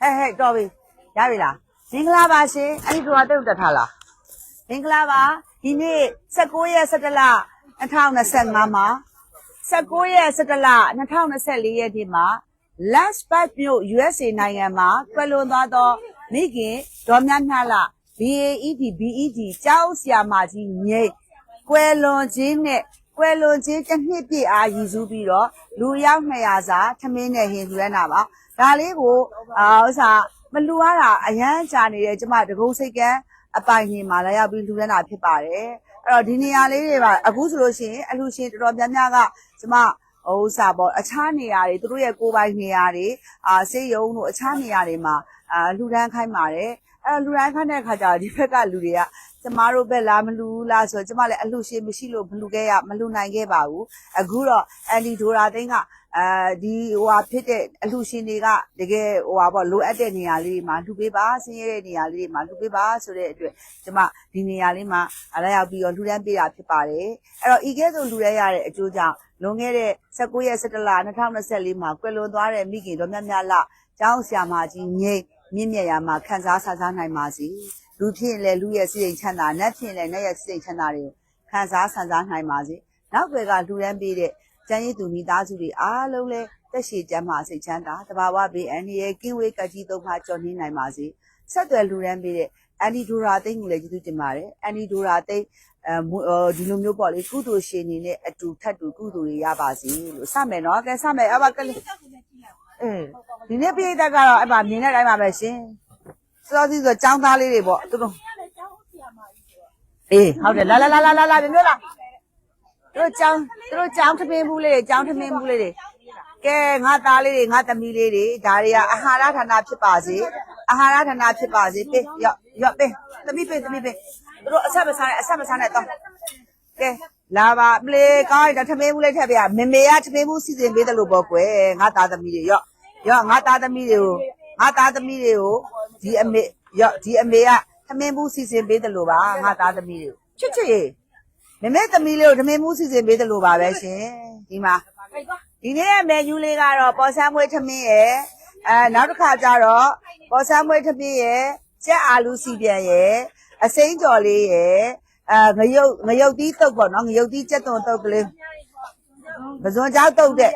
ဟဲ့ဟဲ့တော်ပြီရပြီလားမင်္ဂလာပါရှင်အဲ့ဒီတော့တုတ်တက်ထားလားမင်္ဂလာပါဒီနေ့16ရက်17လ2025မှာ16ရက်17လ2024ရက်ဒီမှာ last part မြို့ USA နိုင်ငံမှာကွယ်လွန်သွားသောမိခင်ဒေါ်မြတ်မြတ်လ BAED BED ကျောင်းဆရာမကြီးမြိတ်ကွယ်လွန်ခြင်းနဲ့ကွယ်လွန်ခြင်းတစ်နှစ်ပြည့်အားရည်စူးပြီးတော့လူရောက်200စာထမင်းနဲ့ဟင်းလူရမ်းတာပါ ဒါလေးကိုအာဥစ္စာမလူရတာအရန်ကြာနေတဲ့ကျမတကုံးစိတ်ကန်းအပိုင်ကြီးမှာလာရောက်ပြီးလူရမ်းတာဖြစ်ပါတယ်အဲ့တော့ဒီနေရာလေးတွေပါအခုဆိုလို့ရှိရင်အလူရှင်တော်တော်များများကကျမဟိုဥစားပေါ့အခြားနေရာတွေသူတို့ရဲ့ကိုယ်ပိုင်နေရာတွေအာစေးရုံတို့အခြားနေရာတွေမှာအာလှူဒန်းခိုင်းပါတယ်အဲလှူဒန်းခိုင်းတဲ့အခါကျတော့ဒီဘက်ကလူတွေကကျမတို့ဘက်လားမလှူဘူးလားဆိုတော့ကျမလည်းအလှူရှင်မရှိလို့မလှူခဲ့ရမလှူနိုင်ခဲ့ပါဘူးအခုတော့အန်ဒီဒိုရာသိန်းက အဲဒီဟိုဟာဖြစ်တဲ့အလှူရှင်တွေကတကယ်ဟိုဟာပေါ့လိုအပ်တဲ့နေရာလေးတွေမှာလှူပေးပါဆင်းရဲတဲ့နေရာလေးတွေမှာလှူပေးပါဆိုတဲ့အတွက်ကျမဒီနေရာလေးမှာအလာရောက်ပြီးတော့လှူဒန်းပေးတာဖြစ်ပါတယ်အဲ့တော့ဤကဲဆိုလှူရရတဲ့အကျိုးကြောင့်လွန်ခဲ့တဲ့19ရက်17လ2024မှာကွယ်လွန်သွားတဲ့မိခင်တော်မြတ်မြတ်လကျောင်းဆရာမကြီးငိမ့်မြင့်မြတ်ရာမှာခန်းစားဆစားနိုင်ပါစေလူဖြစ်ရင်လည်းလူရဲ့စိတ်ချမ်းသာနတ်ဖြစ်ရင်လည်းနတ်ရဲ့စိတ်ချမ်းသာတွေကိုခန်းစားဆစားနိုင်ပါစေနောက်ွယ်ကလူရန်ပေးတဲ့ ကျန်းရည်သူမိသားစုတွေအားလုံးလည်းတက်ရှိကျမ်းမာစိတ်ချမ်းသာတဘာဝဘေးအန္တရာယ်ကင်းဝေးကကြီးသုံးပါကြော်နှင်းနိုင်ပါစေဆက်သွယ်လူရန်ပေးတဲ့အန်ဒီဒိုရာသိန်းကိုလည်းကျေးဇူးတင်ပါတယ်အန်ဒီဒိုရာသိန်းအဲဒီလိုမျိုးပေါ့လေကုသိုလ်ရှင်နေနဲ့အတူထပ်တူကုသိုလ်တွေရပါစေလို့စမယ်နော်ကဲစမယ်အဘကလေးအင်းဒီနေ့ပြိတ္တကတော့အဘမြင်တဲ့အတိုင်းပါပဲရှင်စောစီဆိုចောင်းသားလေးတွေပေါ့သူတို့အေးဟုတ်တယ်လာလာလာလာလာလာမျိုးလားသူ တို့ကြောင်းတို့ကြောင်းထမင်းဘူးလေးတွေကြောင်းထမင်းဘူးလေးတွေကဲငါသားလေးတွေငါသမီးလေးတွေဒါတွေကအဟာရဌာနဖြစ်ပါစေအဟာရဌာနဖြစ်ပါစေပေးရော့ရော့ပေးသမီးပေးသမီးပေးတို့အဆက်မစားနဲ့အဆက်မစားနဲ့တော့ကဲလာပါပလေကောင်းတယ်ထမင်းဘူးလေးထက်ပြမမေကထမင်းဘူးစီစဉ်ပေးတယ်လို့ပေါ့ကွယ်ငါသားသမီးတွေရော့ရော့ငါသားသမီးတွေကိုငါသားသမီးတွေကိုဒီအမေရော့ဒီအမေကထမင်းဘူးစီစဉ်ပေးတယ်လို့ပါငါသားသမီးတွေကိုချစ်ချစ် ရေမေမေသမီးလေးကိုထမင်းဘူးစီစဉ်ပေးတယ်လို့ပါပဲရှင်ဒီမှာဒီနေ့ရဲ့မန်ယူလေးကတော့ပေါ်ဆန်းမွေးထမင်းရဲ့အဲနောက်တစ်ခါကျတော့ပေါ်ဆန်းမွေးထမင်းရဲ့ကြက်အာလူစီပြန်ရဲ့အစိမ်းကြော်လေးရဲ့အဲငရုတ်ငရုတ်တီးတုတ်ပေါ့နော်ငရုတ်တီးကြက်သွန်တုတ်ကလေးပဇွန်ကြောက်တုတ်တဲ့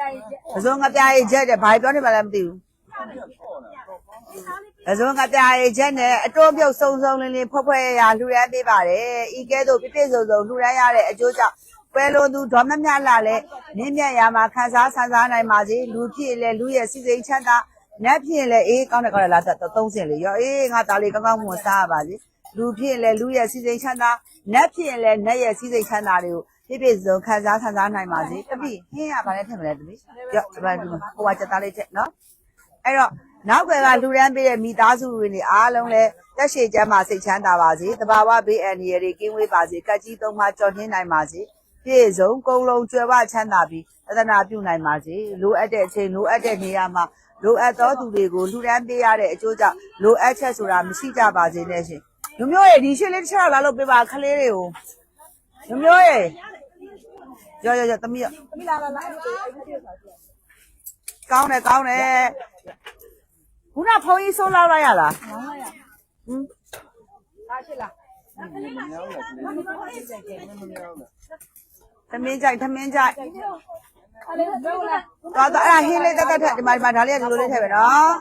ပဇွန်ငပြားရေးချက်တဲ့ဘာပြောနေမှလည်းမသိဘူး ပဇွန်ငပြားရေးချက်နဲ့အတိုးပြုတ်စုံစုံလင်းလင်းဖွက်ဖွက်ရရလှူရမ်းပေးပါတယ်ဤကဲသို့ပြပြစုံစုံလှူရမ်းရတဲ့အကျိုးကြောင့်ကွယ်လွန်သူဒေါ်မမြလာလည်းမြင့်မြတ်ရာမှာခန်းစားဆန်းစားနိုင်ပါစေလူဖြစ်လည်းလူရဲ့စီစိန်ချမ်းသာနတ်ဖြစ်လည်းအေးကောင်းတယ်ကောင်းတယ်လားသုံးစင်လေရောအေးငါသားလေးကောင်းကောင်းမွန်စားရပါစေလူဖြစ်ရင်လည်းလူရဲ့စီစိန်ချမ်းသာနတ်ဖြစ်ရင်လည်းနတ်ရဲ့စီစိန်ချမ်းသာတွေကိုပြည့်ပြည့်စုံခံစားခံစားနိုင်ပါစေတပိဟင်းရပါနဲ့ထင်မလဲတပိရော့ဒီမှာဒီမှာဟိုကစက်သားလေးချက်နော်အဲ့တော့ နောက်ွယ်ကလူရန်ပေးတဲ့မိသားစုဝင်တွေအားလုံးလည်းတက်ရှိကျမ်းမှာစိတ်ချမ်းသာပါစေတဘာဝဘေးအန္တရာယ်တွေကင်းဝေးပါစေကတ်ကြီးသုံးပါကြော်နှင်းနိုင်ပါစေပြည့်စုံကုံလုံးကျွယ်ဝချမ်းသာပြီးသဒနာပြုနိုင်ပါစေလိုအပ်တဲ့အချိန်လိုအပ်တဲ့နေရာမှာလိုအပ်သောသူတွေကိုလူရန်ပေးရတဲ့အကျိုးကြောင့်လိုအပ်ချက်ဆိုတာမရှိကြပါစေနဲ့ရှင်လူမျိုးရဲ့ဒီရှင်းလေးတစ်ချက်လာလို့ပြပါခလေးတွေကိုလူမျိုးရဲ့ရောရောရောတမီးရတမီးလာလာလာကောင်းတယ်ကောင်းတယ် ခုနဖုန်းကြီးဆုံးလောက်လိုက်ရလားဟမ်သမင်းကြိုက်သမင်းကြိုက်တော်တော်အဲ့ဒါဟင်းလေးတက်တက်ထက်ဒီမှာဒီမှာဒါလေးကဒီလိုလေးထည့်ပဲနော်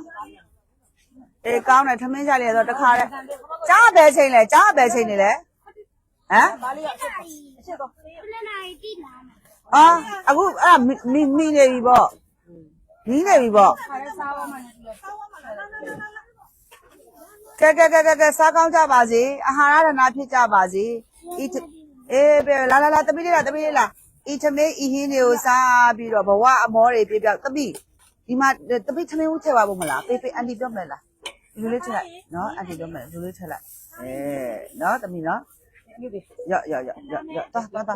အေးကောင်းတယ်သမင်းကြိုက်လေဆိုတော့တစ်ခါလဲကြားပဲချိန်လဲကြားပဲချိန်နေလဲဟမ်အာအခုအဲ့ဒါမီမီနေပြီပေါ့ မီနေပြီပေါ့ကဲကဲကဲကဲကဲစားကောင်းကြပါစေအာဟာရဓနာဖြစ်ကြပါစေဤထအေးပဲလာလာလာတပိလေးလာတပိလေးလာဤထမေးဤဟင်းတွေကိုစားပြီးတော့ဘဝအမောတွေပြပြတပိဒီမှာတပိထမင်းဦးထည့်ပါဖို့မလားပေးပေးအန်တီပြောမလားဒီလိုလေးထည့်လိုက်နော်အန်တီပြောမလားဒီလိုလေးထည့်လိုက်အဲနော်တမိနော်ရရရရရတာတာတာ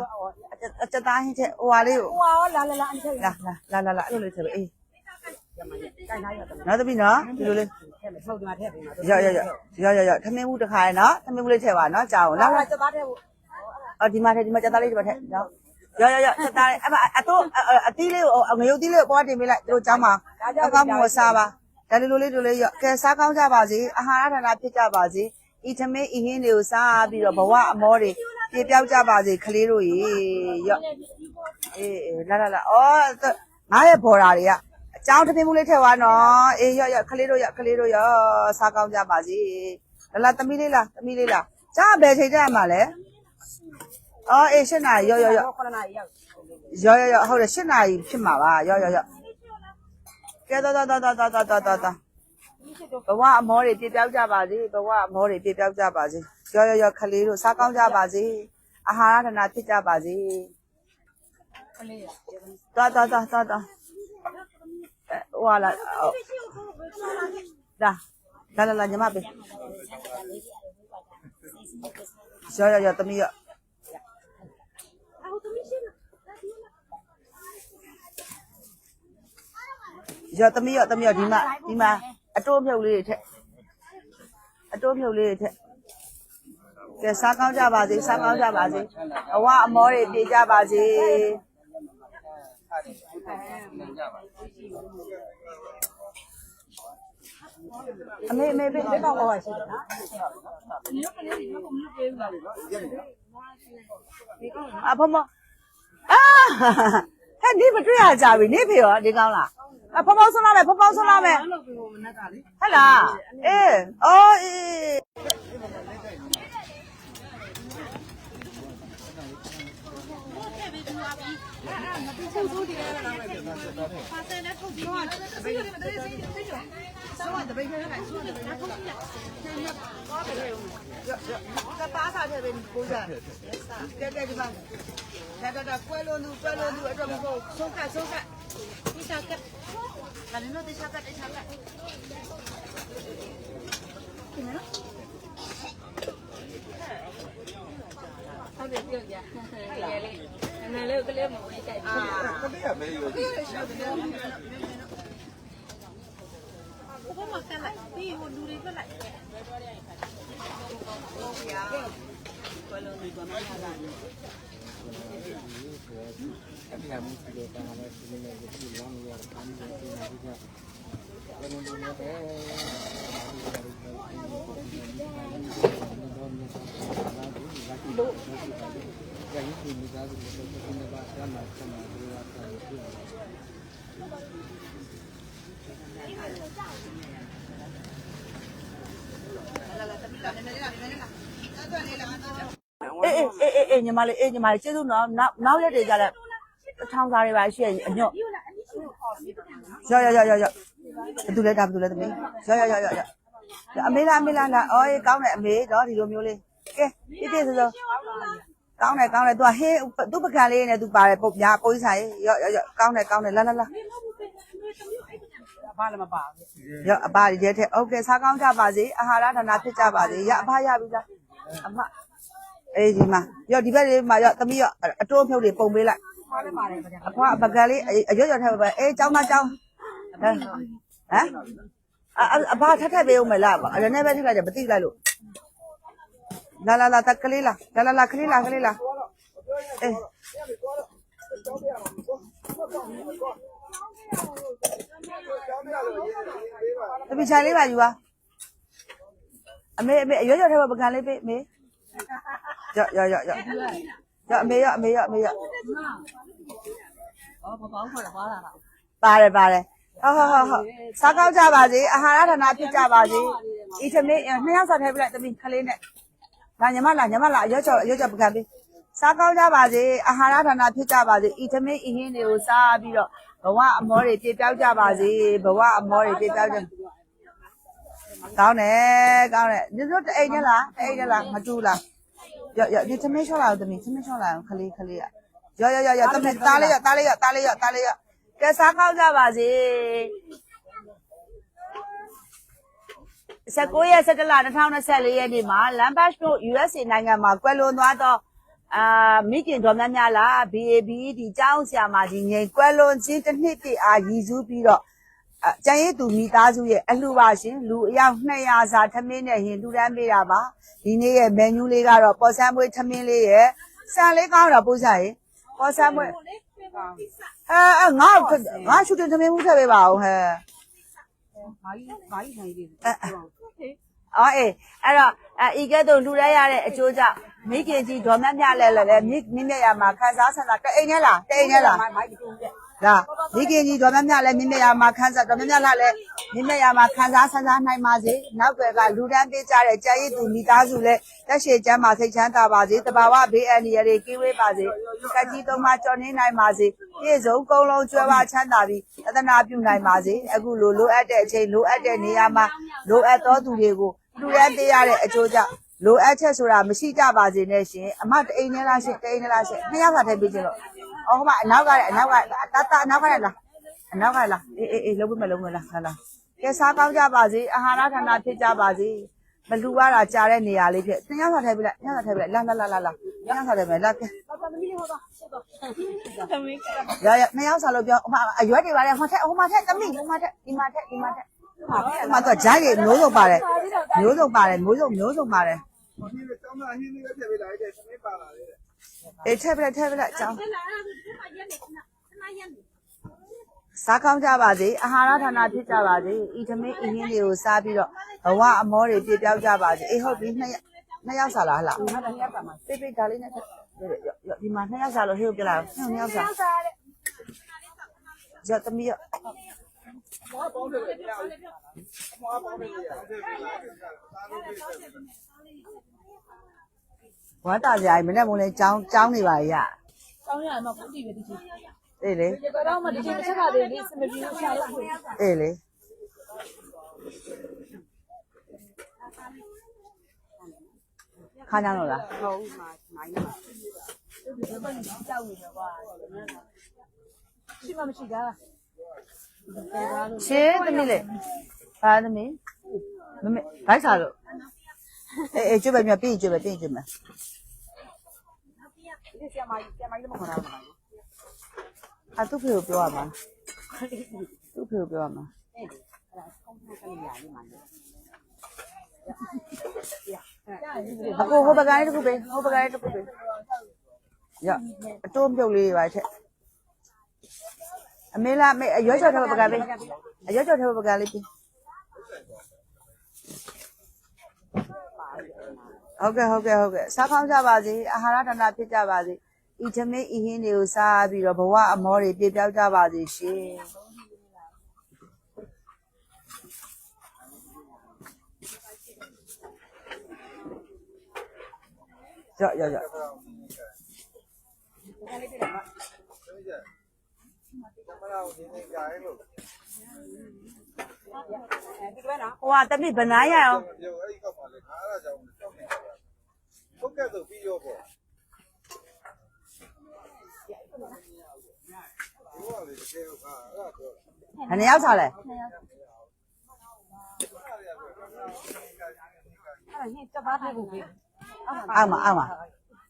အချက်သားဟင်းချက်ဟိုဟာလေးကိုဟွာလာလာလာအန်ချက်လာလာလာလာအဲ့လိုလေးထည့်ပေးအေး နော်တပီနော်ဒီလိုလေးထည့်မယ်ထုတ်ဒီမှာထည့်ပေးမှာရရရရရရထမင်းဘူးတစ်ခါရနော်ထမင်းဘူးလေးထည့်ပါနော်ကြာအောင်လာလာလာလာစသားထည့်ဖို့အော်ဒီမှာထည့်ဒီမှာချက်သားလေးဒီမှာထည့်နော်ရရရချက်သားလေးအဲ့မအတော့အတီးလေးကိုငရုတ်တီးလေးကိုပေါ်တင်ပေးလိုက်တို့ចောင်းမှာအကောင်းမွန်စားပါဒါလိုလိုလေးတို့လေးရော့ကဲစားကောင်းကြပါစေအာဟာရဌာနဖြစ်ကြပါစေဤသမင်းဤဟင်းတွေကိုစားပြီးတော့ဘဝအမောတွေပြေပြောက်ကြပါစေခလေးတို့ရေရော့အေးအေးလာလာလာအော်ငါရဲ့ဘော်ဓာတွေက အကြောင်းတပင်းမှုလေးထည့်သွားနော်အေးရော့ရော့ခလေးတို့ရော့ခလေးတို့ရော့စားကောင်းကြပါစေလာလာသမီးလေးလားသမီးလေးလားကြာဘယ်ချိန်ကြာမှာလဲအော်အေး၈နာရီရော့ရော့ရော့9နာရီရောက်ရော့ရော့ရော့ဟုတ်တယ်၈နာရီဖြစ်မှာပါရော့ရော့ရော့ကဲတော့တော့တော့တော့တော့တော့တော့ဘဝအမောတွေပြပြောက်ကြပါစေဘဝအမောတွေပြပြောက်ကြပါစေရော့ရော့ရော့ခလေးတို့စားကောင်းကြပါစေအာဟာရဒနာဖြစ်ကြပါစေခလေးရော့တော့တော့တော့တော့ အဲဟွာလာဒါလာလာလာညီမပေးရောရောရောတမီးရောရောတမီးရောတမီးရောဒီမှာဒီမှာအတိုးမြုပ်လေးတွေထက်အတိုးမြုပ်လေးတွေထက်ကဲစားကောင်းကြပါစေစားကောင်းကြပါစေအဝအမောတွေပြေကြပါစေ အမေအမေပေးတော့ဟောရှိတယ်နော်အဖမအာဟဲ့ဒီမတွေ့ရကြပြီနေဖေရောဒီကောင်းလားအဖမောင်းဆွလာမယ်ဖမောင်းဆွလာမယ်ဟဲ့လားအေးအော်အေး သွားပြီအဲ့ဒါမသိချင်ဘူးဒီကနေ့ပါစင်နဲ့ထုတ်ပြီးတော့တပိတ်နဲ့တပိတ်စိတ်စိတ်ကျော်ဆောင်းတပိတ်နဲ့လိုက်ဆောင်းတပိတ်နဲ့ထုတ်ပြီးလားကျေနပ်သွားပြီရရကပါစားတယ်ပဲကိုစားတက်တက်ဒီမှာတက်တက်ကွဲလို့သူကွဲလို့သူအတွက်မဟုတ်ဆုံးကဆုံးကဒီစားကဒါလည်းတော့တခြားကတခြားကဒီနော်ဟုတ်တယ်ပြောကြဟုတ်တယ်လေး ကိုမကလိုက်ပြီးဟိုလူတွေကလိုက်ဟုတ်ကဲ့ဘယ်လိုနေပါမလားအပြာမှုစီလိုတာလည်းဒီနေ့ကဒီလောင်းရတာမျိုးတွေနေကြဘယ်လိုလုပ်ရလဲဒီလို အေးအေးအေးအေးညီမလေးအေးညီမလေးကျေးဇူးနော်နောက်နောက်ရက်တွေကြလဲထောင်စားတွေပါရှိရင်အညွတ်ရောရောရောရောရောဘယ်သူလဲဒါဘယ်သူလဲသမီးရောရောရောရောရောအမေလားအမေလားလားအော်အေးကောင်းတယ်အမေတော့ဒီလိုမျိုးလေးကဲပြည့်ပြည့်စုံစုံ ကောင်းတယ်ကောင်းတယ် तू ဟေးသူ့ပကံလေးနဲ့ तू ပါတယ်ပုံညာပုံစံရေးရော့ရော့ကောင်းတယ်ကောင်းတယ်လာလာလာဘာလည်းမပါဘူးရော့အပါရဲတဲ့ဟုတ်ကဲ့စားကောင်းကြပါစေအာဟာရဒါနဖြစ်ကြပါစေရအဖရပြီလားအမအေးဒီမှာရော့ဒီဘက်လေးမှာရော့သမီးရော့အတိုးမြုပ်တွေပုံပေးလိုက်အဖွားပကံလေးအရော့ရော့ထပ်ပဲအေးကြောင်းသားကြောင်းဟမ်အအဘထပ်ထပ်ပေးဦးမလားအဲ့ဒါနဲ့ပဲထပ်လိုက်တယ်မသိလိုက်လို့ လာလာလာတက်ကလေးလာလာလာလာခလေးလာခလေးလာအေးတပိချိုင်လေးပါယူပါအမေအမေအရွတ်ရွတ်ထဲပဲပကံလေးပေးအမေရော့ရော့ရော့ရော့ရော့အမေရော့အမေရော့အမေရော့ဟောမပေါင်းခေါ်တော့ပါလာတာပါတယ်ပါတယ်ဟုတ်ဟုတ်ဟုတ်ဟုတ်စားကောင်းကြပါစေအာဟာရဌာနဖြစ်ကြပါစေဤသမီးနှစ်ယောက်ဆက်ထဲပြလိုက်သမီးခလေးနဲ့ ဒါညီမလားညီမလားရွက်ချော်ရွက်ချော်ပကံပေးစားကောင်းကြပါစေအာဟာရဌာနဖြစ်ကြပါစေဤသမီးဤဟင်းတွေကိုစားပြီးတော့ဘဝအမောတွေပြေပြောက်ကြပါစေဘဝအမောတွေပြေပြောက်ကြကောင်းတယ်ကောင်းတယ်ဒီလိုတအိမ်နဲ့လားတအိမ်နဲ့လားမတူလားရရဒီသမီးချောလာသမီးသမီးချောလာခလေးခလေးရရရရရသမီးတားလေးရတားလေးရတားလေးရတားလေးရကဲစားကောင်းကြပါစေ 19ရက်17လ2024ရက်နေ့မှာလမ်ဘတ်တို့ USA နိုင်ငံမှာကွယ်လွန်သွားသောအာမိခင်တော်များများလား BAB ဒီကျောင်းဆရာမကြီးငိန်ကွယ်လွန်ခြင်းတစ်နှစ်တည်းအားရည်စူးပြီးတော့အကျန်ရည်သူမိသားစုရဲ့အလှူပါရှင်လူအယောက်200စာထမင်းနဲ့ဟင်လူတန်းပေးတာပါဒီနေ့ရဲ့မန်နူးလေးကတော့ပေါ်ဆန်းမွေးထမင်းလေးရဲ့ဆန်လေးကောင်းတော့ပို့စားရင်ပေါ်ဆန်းမွေးအဲအဲငါငါရှူတင်သမင်းမှုထည့်ပေးပါဦးဟဲ့ ဘာကြီးဘာကြီးနိုင်သေးလဲအော်အေးအဲ့တော့အဲဤကဲ့သို့လှူရရတဲ့အကျိုးကြောင့်မိခင်ကြီးဒေါ်မတ်မြလဲလဲလဲမိမိမြတ်ရမှာခန်းစားဆန္ဒတအိမ်နဲ့လားတအိမ်နဲ့လားမိုက်မိုက်တူပြ ဒါမိခင်ကြီးဒေါ်မတ်မြလဲမိမြတ်ရမှာခန်းစားဒေါ်မတ်မြလာလဲမိမြတ်ရမှာခန်းစားဆန္ဒနိုင်ပါစေနောက်ွယ်ကလူတန်းပေးကြတဲ့ကြာရည်သူမိသားစုလဲတက်ရှည်ချမ်းပါစိတ်ချမ်းသာပါစေတဘာဝဘေးအန္တရာယ်တွေကင်းဝေးပါစေကကြီးသုံးပါကြော်နေနိုင်ပါစေပြည့်စုံကုန်းလုံးကျွဲပါချမ်းသာပြီးအသနာပြုနိုင်ပါစေအခုလိုလိုအပ်တဲ့အချိန်လိုအပ်တဲ့နေရာမှာလိုအပ်သောသူတွေကိုလူရန်ပေးရတဲ့အကျိုးကြောင့်လိုအပ်ချက်ဆိုတာမရှိကြပါစေနဲ့ရှင်အမတအိမ်နဲ့လားရှင်တအိမ်နဲ့လားရှင်နှစ်ယောက်ကထည့်ပေးခြင်းလို့ အော်ဟိုမှာအနောက်ကလည်းအနောက်ကအတတအနောက်ကလည်းလားအနောက်ကလားအေးအေးအေးလုံးဝမလုံးဘူးလားဟာလားကဲစားကောင်းကြပါစေအာဟာရဌာနဖြစ်ကြပါစေမလူရတာကြာတဲ့နေရာလေးဖြစ်တရားစာထည့်ပြလိုက်တရားစာထည့်ပြလိုက်လာလာလာလာတရားစာထည့်မယ်လာကဲသမီးလေးဟောပါသမီးကရရနှစ်ယောက်စာလို့ပြောအမအရွက်တွေပါလေဟိုထက်ဟိုမှာထက်သမီးဟိုမှာထက်ဒီမှာထက်ဒီမှာထက်မတော့ဂျားရည်မျိုးစုံပါတယ်မျိုးစုံပါတယ်မျိုးစုံမျိုးစုံပါတယ်ဟိုနေ့ကျောင်းသားအဟင်းလေးပဲပြပေးလိုက်တယ်သမီးပါလာတယ် အေးထည့်ပလိုက်ထည့်ပလိုက်အကြောင်းစားကောင်းကြပါစေအာဟာရဌာနဖြစ်ကြပါစေဤသမင်းဤရင်းတွေကိုစားပြီးတော့ဘဝအမောတွေပြပြောက်ကြပါစေအေးဟုတ်ပြီနှစ်ရက်နှစ်ယောက်စားလားဟလားဟုတ်တယ်နှစ်ယောက်စားမှာပိပိဒါလေးနဲ့ဒီမှာနှစ်ယောက်စားလို့ဟေ့ကိုပြလာနှစ်ယောက်စားရသမီးရမွားပေါင်းတယ်ကြာမွားပေါင်းတယ်ကြာ ဝမ်းတာကြိုင်မနေ့ကလည်းကြောင်းကြောင်းနေပါရဲ့တောင်းရမှာခုတည်ပဲဒီချင်းအေးလေဒီကတော့မှဒီချင်းတစ်ချက်ကတည်းကစမပြေလို့ရှာလို့အေးလေခါကြလို့လားဟုတ်မှာမိုင်းမှာဒီကတော့ကြောက်နေတော့ကွာရှိမှမရှိတာရှင်းသမီးလေဘာသမီးမမေဘိုက်စားလို့ အေးအေးကျွတ်ပဲမြပြင်ကျွတ်ပဲပြင်ကျွတ်မယ်ဒီဆရာမကြီးဆရာမကြီးလည်းမခေါ်တာဘူးအသူ့ဖေကိုပြောရမှာသူ့ဖေကိုပြောရမှာအဲ့ဒါကောင်းတဲ့ကလေးရလေးမှာရရဒီလိုအခုဟိုဘကိုင်းတစ်ခုပဲဟိုဘကိုင်းတစ်ခုပဲရအတိုးမြုပ်လေးတွေပါထက်အမေလားမေအရွက်ချော်တဲ့ဘကိုင်းပဲအရွက်ချော်တဲ့ဘကိုင်းလေးပြင် ဟုတ်ကဲ့ဟုတ်ကဲ့ဟုတ်ကဲ့စားကောင်းကြပါစေအာဟာရဌာနဖြစ်ကြပါစေဤသမီးဤဟင်းတွေကိုစားပြီးတော့ဘဝအမောတွေပြည့်ပြောက်ကြပါစေရှင်ရော့ရော့ရော့မလာဘူးနေကြရဲလို့ဒီကဲနော် ဟိုကတမိဘနားရအောင်ပြောအဲ့ဒီကောက်ပါလေခါရကြောင်ကြောက်နေကြတာဟုတ်ကဲ့ဆိုပြီးရောပေါ့ဒီကလေတကယ်ကအဲ့ဒါတော့ဘယ်နှယောက်စားလဲအဲ့ဒါဟင်းတက်သားပြဖို့ပဲအောက်မှာအောက်မှာ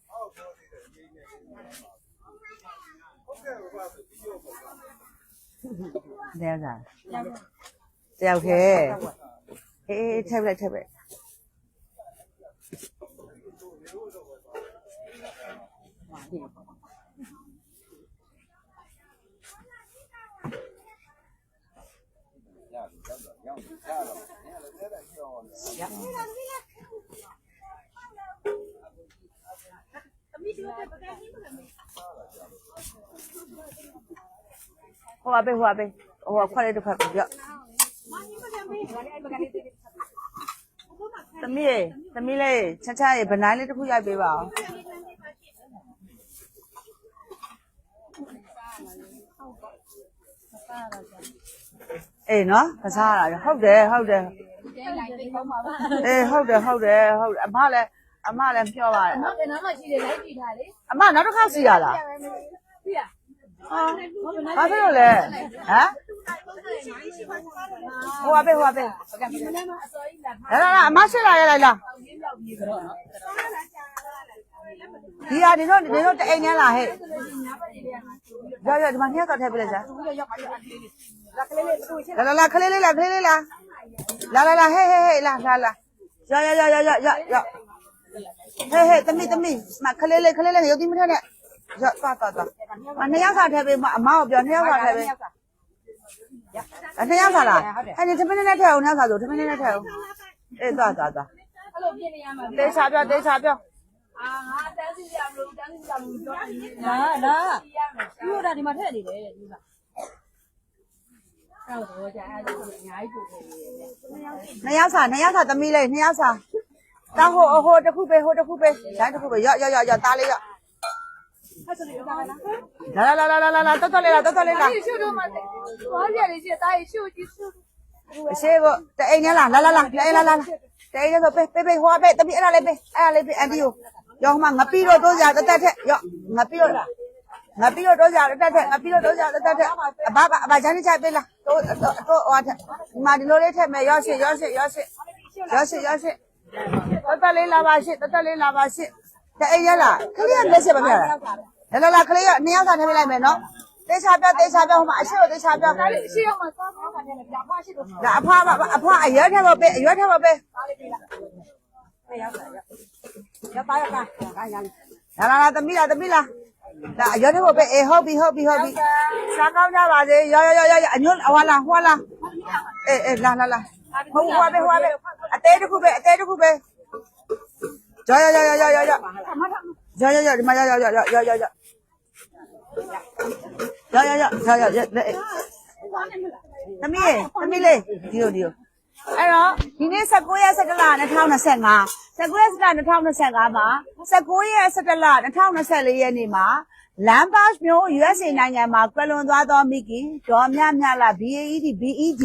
ဟုတ်ကဲ့ပါဆိုပြီးရောပေါ့တယောက်စား တယောက်ခဲအေးအေးထည့်ပလိုက်ထည့်ပလိုက်ဟိုကပဲဟိုကပဲဟိုကခွက်လေးတစ်ခွက်ပြပြ သမီးရေသမီးလေးချက်ချက်ရေဗနိုင်းလေးတစ်ခုရိုက်ပေးပါအောင်အေးနော်ကစားရတာဟုတ်တယ်ဟုတ်တယ်တဲလိုက်ပြီးတော့မှာပါအေးဟုတ်တယ်ဟုတ်တယ်ဟုတ်တယ်အမလည်းအမလည်းပြောပါတယ်နောက်ဘယ်နားမှရှိတယ်လိုက်ကြည့်ထားလေအမနောက်တစ်ခါစီရလားပြရဟာဘာဖြစ်လို့လဲဟမ် ဟိုကပဲဟိုကပဲဒီမနေ့ကအစောကြီးလာလာလာလာအမရှိလာရလိုက်လားရင်းရောက်ပြီးတော့နော်ဒီဟာဒီတော့ဒီတော့တအိမ်နဲ့လာဟဲ့ညာဘက်တွေကမှာရောရောဒီမှာနှစ်ယောက်တော့ထည့်ပေးလိုက်စမ်းသူရောက်ပါရအခလေးလက်ကလေးလေးသူ့ချင်းလာလာလာခလေးလေးလာခလေးလေးလာလာလာလာဟဲ့ဟဲ့ဟဲ့လာလာလာရောရောရောရောရောရောရောဟဲ့ဟဲ့တမိတမိမခလေးလေးခလေးလေးရုပ်တိမထက်နဲ့ရောသွားသွားသွားမနှစ်ယောက်ကထည့်ပေးမအမကိုပြောနှစ်ယောက်ကထည့်ပေး အနှစ်ယောက်စားလားအဲ့ဒီသမင်းနဲ့ထည့်အောင်နောက်စားဆိုသမင်းနဲ့ထည့်အောင်အေးသွားသွားသွားအဲ့လိုပြင်နေရမှာတေချာပြောတေချာပြောအာငါတန်းစီရမလို့တန်းစီရမလို့ပြောနေတယ်လာလာပြီးတော့ဒါဒီမှာထည့်နေတယ်ဒီမှာအဲ့တော့ကြာအဲ့ဒါအများကြီးပို့နေတယ်နှစ်ယောက်စားနှစ်ယောက်စားသမီးလေးနှစ်ယောက်စားတောင်းဟိုဟိုတစ်ခုပဲဟိုတစ်ခုပဲရိုင်းတစ်ခုပဲရော့ရော့ရော့ရော့သားလေးရော့ 来来来来来来，到这里了，到这里了。秀秀嘛，王姐的姐，大爷秀就秀。谢不，这哎年了，来来来，来来来来，这哎年说背背背花背，这边哎来来背，哎来背，哎呦，要嘛我背了多少个大车，要我背了。ငါပြီးတော့တော့ကြတော့တက်ထက်ငါပြီးတော့တော့ကြတော့တက်ထက်အဘကအဘဂျန်နေချပေးလားတော့တော့တော့ဟိုထက်ဒီမှာဒီလိုလေးထက်မယ်ရော့ရှစ်ရော့ရှစ်ရော့ရှစ်ရော့ရှစ်ရော့ရှစ်တက်တက်လေးလာပါရှစ်တက်တက်လေးလာပါရှစ် တအိမ်ရလားခလေးရလက်ရှိမပြလားလာလာလာခလေးရနှစ်ယောက်သာထည့်လိုက်မယ်နော်တေချာပြတေချာပြဟိုမှာအရှိကိုတေချာပြရှေ့ရောက်မှသွားသွားတာလည်းပြပါရှိတော့ဒါအဖွားအဖွားအရွက်ထက်ပါပဲအရွက်ထက်ပါပဲရပါရပါဒါရလာလာလာသမီးလာသမီးလာဒါအရွက်ထက်ပါပဲအေးဟုတ်ပြီဟုတ်ပြီဟုတ်ပြီစားကောင်းကြပါစေရောရောရောရောအညွန့်ဟွာလာဟွာလာအေးအေးလာလာလာဟိုဟွာပဲဟွာပဲအသေးတစ်ခုပဲအသေးတစ်ခုပဲရောရောရောရောရောရော ရောရောရောဒီမှာရောရောရောရောရောရောရောရောရောရောရောရောသမီးသမီးလေးဒီလိုဒီလိုအဲ့တော့ဒီနေ့19ရက်17လ2025 19ရက်17လ2025မှာ19ရက်17လ2024ရက်နေ့မှာလမ်ဘတ်မျိုး USA နိုင်ငံမှာကွယ်လွန်သွားသောမိခင်ဒေါ်မြမြလာ BAED BEG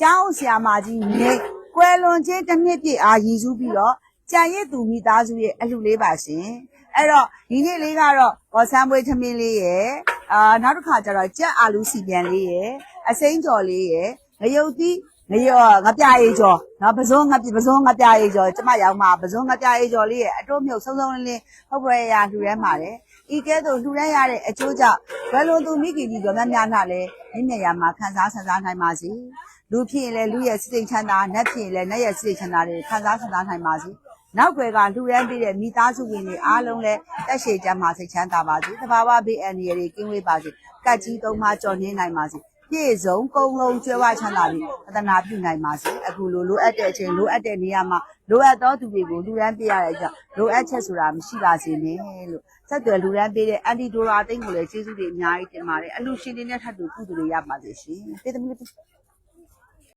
ကျောင်းဆရာမကြီးနေကွယ်လွန်ခြင်းတစ်နှစ်ပြည့်အားရည်စူးပြီးတော့ကြံရစ်သူမိသားစုရဲ့အလှူလေးပါရှင် အဲ့တော့ဒီနေ့လေးကတော့ဘောဆန်းပွေးထမင်းလေးရယ်အာနောက်တစ်ခါကျတော့ကြက်အာလူစီပြန်လေးရယ်အစိမ်းကြော်လေးရယ်ငရုတ်သီးငရောငပြအေးကျော်နော်ပစုံးငပပစုံးငပြအေးကျော်ကျမရောက်မှာပစုံးငပြအေးကျော်လေးရဲ့အတိုးမြုပ်ဆုံးဆုံးလေးလေးဟုတ်ပွဲရလှူရမ်းပါတယ်ဤကဲ့သို့လှူရမ်းရတဲ့အကျိုးကြောင့်ဘယ်လိုသူမိခင်ကြီးတော်များများနဲ့လည်းမိမြရမှာခံစားဆန်းစားနိုင်ပါစေလူဖြစ်ရင်လည်းလူရဲ့စိတ်ချမ်းသာနတ်ဖြစ်ရင်လည်းနတ်ရဲ့စိတ်ချမ်းသာတွေခံစားဆန်းစားနိုင်ပါစေ နောက်ွယ်ကလှူရမ်းပေးတဲ့မိသားစုဝင်တွေအားလုံးလည်းတက်ရှည်ကြမှာစိတ်ချမ်းသာပါစေတဘာဝဘေးအန္တရာယ်တွေကင်းဝေးပါစေကတ်ကြီးသုံးပါကြော်နေနိုင်ပါစေပြည့်စုံကုံလုံးကျွဲဝချမ်းသာပြီးသဒနာပြုနိုင်ပါစေအခုလိုလိုအပ်တဲ့အချိန်လိုအပ်တဲ့နေရာမှာလိုအပ်သောသူတွေကိုလူရန်ပေးရတဲ့ကြောင့်လိုအပ်ချက်ဆိုတာမရှိပါစေနဲ့လို့ဆက်သွယ်လူရန်ပေးတဲ့အန်တီဒိုရာအသိန်းကိုလည်းကျေးဇူးတွေအများကြီးတင်ပါတယ်အလူရှင်တွေနဲ့ထပ်တူကုသိုလ်တွေရပါစေရှင်ပေးသမီးလေး